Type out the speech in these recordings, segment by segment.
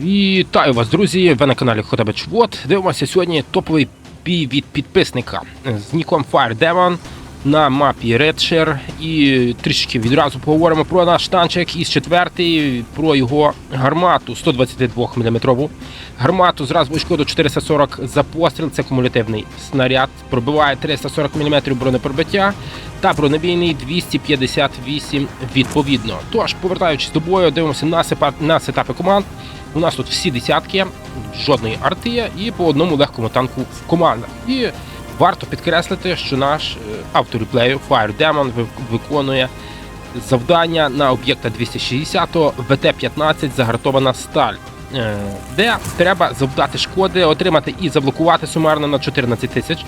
Вітаю вас, друзі! Ви на каналі Хотабич Вот. Дивимося сьогодні топовий бій від підписника з ніком Fire Demon на мапі Redshare. І трішки відразу поговоримо про наш танчик із 4 про його гармату 122 мм. Гармату з разовою шкоду 440 за постріл. Це кумулятивний снаряд. Пробиває 340 мм бронепробиття та бронебійний 258 відповідно. Тож, повертаючись до бою, дивимося на, сепа- на сетапи команд. У нас тут всі десятки, жодної арти і по одному легкому танку в командах. І варто підкреслити, що наш е, автор реплею Fire Demon виконує завдання на об'єкта 260 ВТ-15 загартована сталь. е, Де треба завдати шкоди, отримати і заблокувати сумарно на 14 тисяч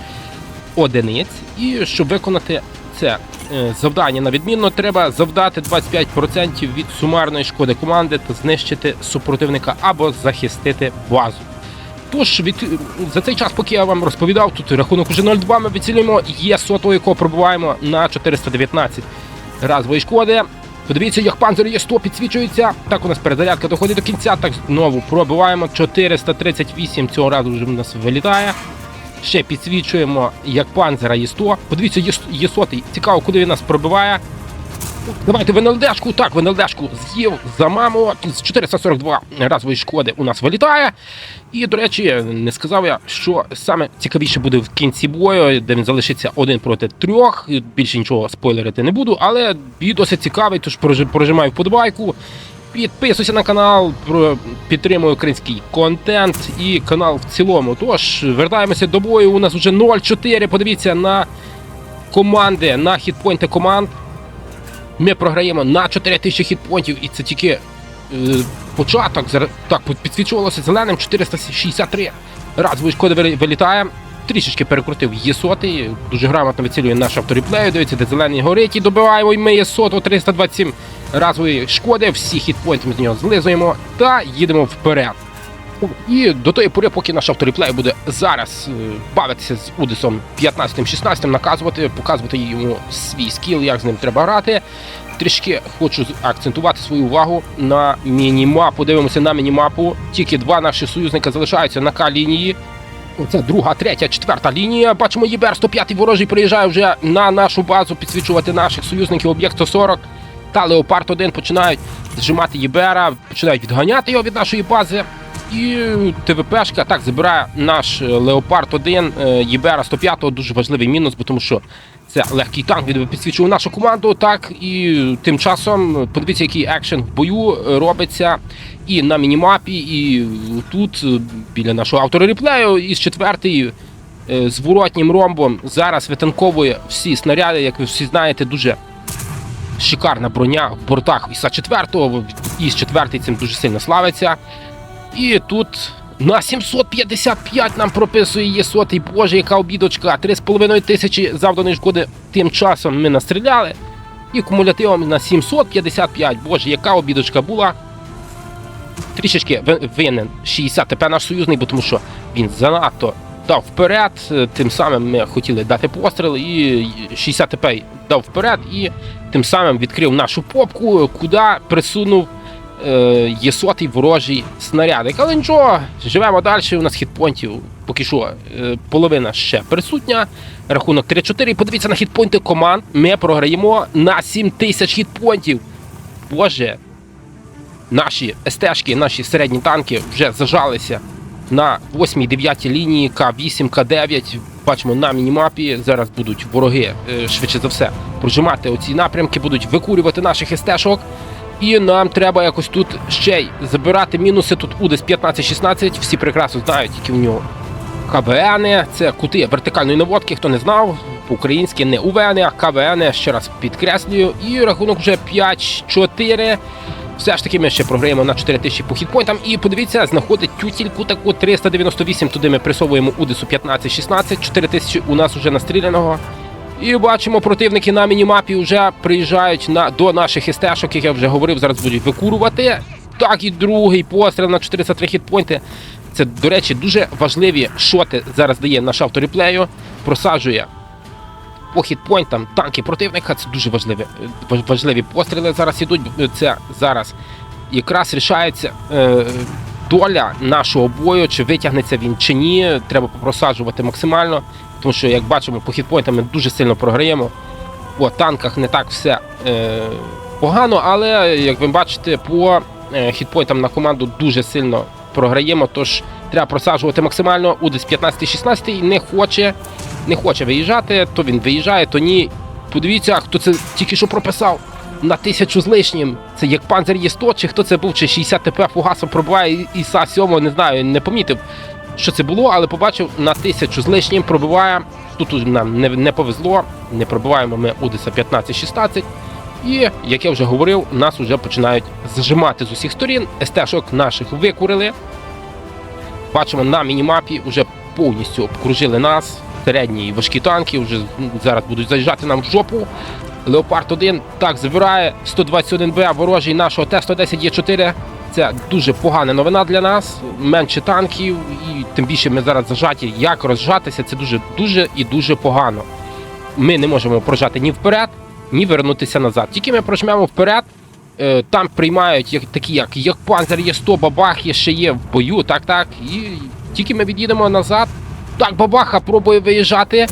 одиниць. І щоб виконати це е, завдання на відмінно, треба завдати 25% від сумарної шкоди команди та знищити супротивника або захистити базу. Тож від за цей час, поки я вам розповідав, тут рахунок уже 0-2, ми відцілюємо. Є сотого, якого пробиваємо на 419 разової шкоди. Подивіться, як панзер є 100 підсвічується. Так у нас перезарядка доходить до кінця. Так знову пробиваємо 438. Цього разу вже в нас вилітає. Ще підсвічуємо, як панзера є 100. Подивіться, є, є сотий. Цікаво, куди він нас пробиває. Давайте в НЛДшку. Так, в НЛДшку з'їв за маму. З 442 разової шкоди у нас вилітає. І, до речі, не сказав я, що саме цікавіше буде в кінці бою, де він залишиться один проти трьох. Більше нічого спойлерити не буду, але бій досить цікавий, тож прожи- прожимаю вподобайку. Підписуйся на канал, підтримуй український контент і канал в цілому. Тож, вертаємося до бою. У нас вже 0-4. Подивіться на команди, на хітпойнти команд. Ми програємо на 4000 хітпонтів, і це тільки е, початок. Так підсвічувалося зеленим 463 разової шкоди вилітає. Трішечки перекрутив єсоти. Дуже грамотно вицілює наш авторіплею. Дивіться, де зелений горить і добиваємо. І ми єсоту 327 разової шкоди. Всі хітпойнти ми з нього злизуємо та їдемо вперед. І до тої пори, поки наш авторіплей буде зараз е, бавитися з Удисом 15-16, наказувати, показувати йому свій скіл, як з ним треба грати. Трішки хочу акцентувати свою увагу на мінімапу. Дивимося на мінімапу. Тільки два наші союзника залишаються на К-лінії. Оце друга, третя, четверта лінія. Бачимо, ЄБР 105 ворожий приїжджає вже на нашу базу підсвічувати наших союзників. Об'єкт 140 та Леопард 1 починають зжимати ЄБРа, починають відганяти його від нашої бази. І ТВПшка так забирає наш е, Леопард 1 ЄБРа 105 дуже важливий мінус, бо тому що це легкий танк, він підсвічував нашу команду. Так і тим часом е, подивіться, який екшен в бою е, робиться і на мінімапі, і тут е, біля нашого автора реплею із четвертий е, зворотнім ромбом зараз витанковує всі снаряди, як ви всі знаєте, дуже шикарна броня в бортах іса 4 іс 4 цим дуже сильно славиться. І тут на 755 нам прописує є сотий. Боже, яка обідочка. 3,5 тисячі завданої шкоди тим часом ми настріляли. І кумулятивом на 755. Боже, яка обідочка була. Трішечки винен 60 ТП наш союзний, бо тому що він занадто дав вперед. Е, Тим самим ми хотіли дати постріл, і 60 ТП дав вперед, і тим самим відкрив нашу попку, куди присунув е, є сотий ворожий снарядик. Але нічого, живемо далі. У нас хітпонтів поки що е, половина ще присутня. Рахунок 3-4. Подивіться на хітпойнти команд. Ми програємо на 7 тисяч хітпонтів. Боже, наші СТшки, наші середні танки вже зажалися на 8-9 лінії К8, К9. Бачимо на мінімапі. Зараз будуть вороги е, швидше за все прожимати оці напрямки, будуть викурювати наших СТшок. І нам треба якось тут ще й забирати мінуси. Тут Удес 15-16. Всі прекрасно знають, які в нього КВН. Це кути вертикальної наводки. Хто не знав, по-українськи не УВН, а КВН. Ще раз підкреслюю. І рахунок вже 5-4. Все ж таки ми ще програємо на 4 тисячі по хітпойнтам. І подивіться, знаходить тютільку таку 398. Туди ми присовуємо Удесу 15-16. 4 тисячі у нас вже настріляного. І бачимо, противники на мінімапі вже приїжджають на, до наших естешок, як я вже говорив, зараз будуть викурувати. Так, і другий постріл на 403 хітпойнти. Це, до речі, дуже важливі шоти зараз дає наш авторіплею. Просаджує по хітпойнтам танки противника. Це дуже важливі, важливі постріли зараз ідуть. Це зараз якраз рішається. Е, доля нашого бою, чи витягнеться він чи ні. Треба просаджувати максимально, тому що, як бачимо, по хітпойнтам ми дуже сильно програємо. По танках не так все е, погано, але як ви бачите, по е, хітпойнтам на команду дуже сильно програємо. Тож треба просаджувати максимально. Удес 15-16 не хоче, не хоче виїжджати, то він виїжджає, то ні. Подивіться, хто це тільки що прописав на тисячу з лишнім. Це як панзер є 100, чи хто це був, чи 60 ТП фугасом пробиває і- Іса 7, не знаю, не помітив, що це було, але побачив на тисячу з лишнім пробиває. Тут нам не, не повезло, не пробиваємо ми Удеса 15-16. І, як я вже говорив, нас вже починають зажимати з усіх сторін. СТ-шок наших викурили. Бачимо на мінімапі вже повністю обкружили нас. Середні важкі танки вже зараз будуть заїжджати нам в жопу. Леопард 1 так забирає 121Б ворожий нашого Т-110 Є4. Це дуже погана новина для нас. Менше танків, і тим більше ми зараз зажаті. Як розжатися, це дуже дуже і дуже погано. Ми не можемо прожати ні вперед, ні вернутися назад. Тільки ми прожмемо вперед, е, там приймають як такі, як, як панзер є 100, бабах є ще є в бою, так, так. І тільки ми від'їдемо назад. Так, бабаха пробує виїжджати.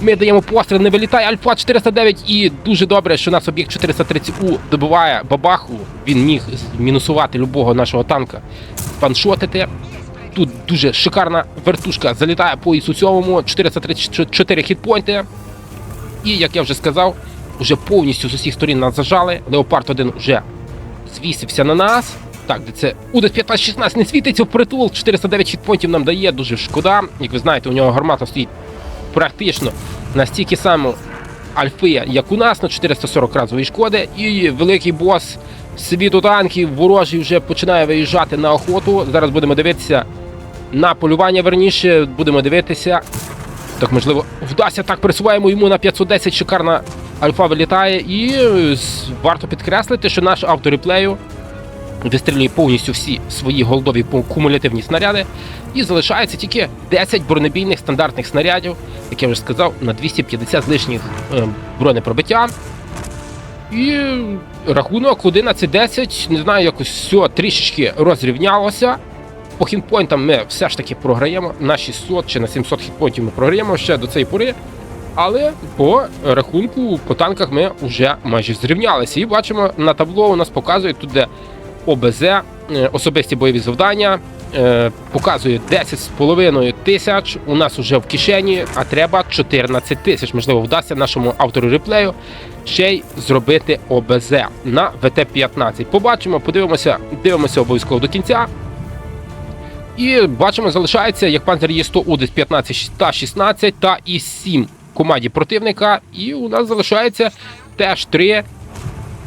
Ми даємо постріл, не вилітає Альфа 409 і дуже добре, що нас об'єкт 430У добиває бабаху. Він міг мінусувати любого нашого танка, паншотити. Тут дуже шикарна вертушка залітає по ісу сьомому, 434 хітпойнти. І, як я вже сказав, вже повністю з усіх сторін нас зажали. Леопард 1 вже звісився на нас. Так, де це Удес 15-16 не світиться в притул. 409 хітпойнтів нам дає, дуже шкода. Як ви знаєте, у нього гармата стоїть практично настільки само альфи, як у нас, на 440 разової шкоди. І великий бос світу танків ворожий вже починає виїжджати на охоту. Зараз будемо дивитися на полювання верніше, будемо дивитися. Так, можливо, вдасться так присуваємо йому на 510 шикарна альфа вилітає. І варто підкреслити, що наш автореплею вистрілює повністю всі свої голдові кумулятивні снаряди. І залишається тільки 10 бронебійних стандартних снарядів, як я вже сказав, на 250 з лишніх е, бронепробиття. І рахунок 11-10, не знаю, якось все трішечки розрівнялося. По хітпойнтам ми все ж таки програємо. На 600 чи на 700 хітпойнтів ми програємо ще до цієї пори. Але по рахунку по танках ми вже майже зрівнялися. І бачимо на табло у нас показує тут, де ОБЗ, е, особисті бойові завдання. е, Показує 10,5 тисяч. У нас вже в кишені, а треба 14 тисяч. Можливо, вдасться нашому автору реплею ще й зробити ОБЗ на ВТ-15. Побачимо, подивимося, дивимося обов'язково до кінця. І бачимо, залишається як панзер є 100 Удес 15 та 16 та і 7 команді противника. І у нас залишається теж 3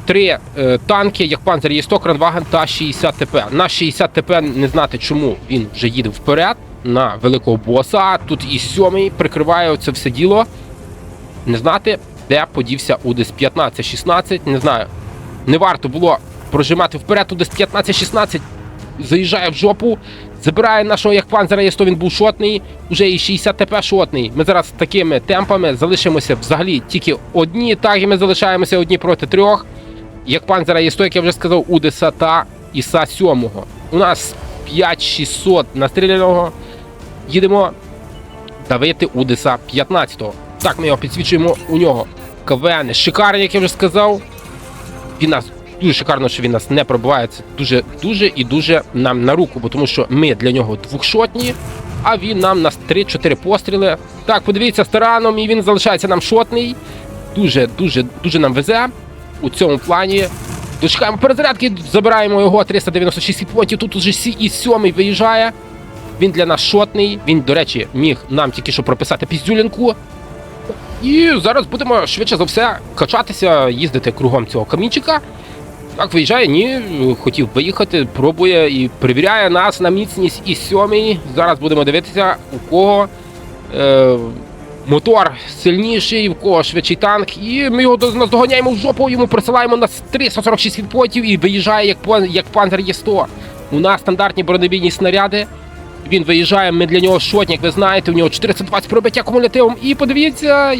Три е, танки, як панзер є 100 Кранваген та 60 ТП. На 60 ТП не знати, чому він вже їде вперед на великого боса. Тут і сьомий прикриває це все діло. Не знати, де подівся Удес 15-16. Не знаю. Не варто було прожимати вперед Удес 15-16. Заїжджає в жопу, забирає нашого як панзера є 100 він був шотний, уже і 60 ТП шотний. Ми зараз такими темпами залишимося взагалі тільки одні таги. Ми залишаємося одні проти трьох. Як панзера є 100, як я вже сказав, Удеса та Іса 7. У нас 5600 настріляного. Їдемо давити Удеса 15-го. Так, ми його підсвічуємо у нього. КВН шикарний, як я вже сказав. Він нас дуже шикарно, що він нас не пробиває. Це дуже, дуже і дуже нам на руку, бо тому що ми для нього двохшотні, а він нам на 3-4 постріли. Так, подивіться стараном, і він залишається нам шотний. Дуже, дуже, дуже нам везе у цьому плані. Дочекаємо перезарядки, забираємо його 396 хітпонтів. Тут уже сі і сьомий виїжджає. Він для нас шотний. Він, до речі, міг нам тільки що прописати піздюлінку. І зараз будемо швидше за все качатися, їздити кругом цього камінчика. Так, виїжджає, ні, хотів виїхати, пробує і перевіряє нас на міцність і сьомий. Зараз будемо дивитися, у кого е, мотор сильніший, у кого швидший танк. І ми його до- наздоганяємо в жопу, йому присилаємо на 346 хітпотів і виїжджає як, як панзер Є100. У нас стандартні бронебійні снаряди. Він виїжджає, ми для нього шотні, як ви знаєте, у нього 420 пробиття кумулятивом. І подивіться,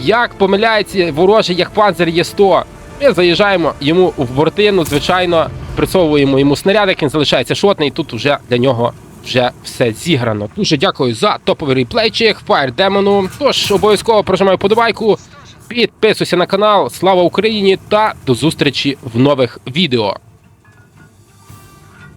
як помиляється ворожий, як панзер є 100. Ми заїжджаємо йому в бортину, звичайно, присовуємо йому снарядик, він залишається шотний, тут вже для нього вже все зіграно. Дуже дякую за топовий рейплейчик, Fire Demon. Тож обов'язково прожимаю подобайку, підписуйся на канал. Слава Україні та до зустрічі в нових відео.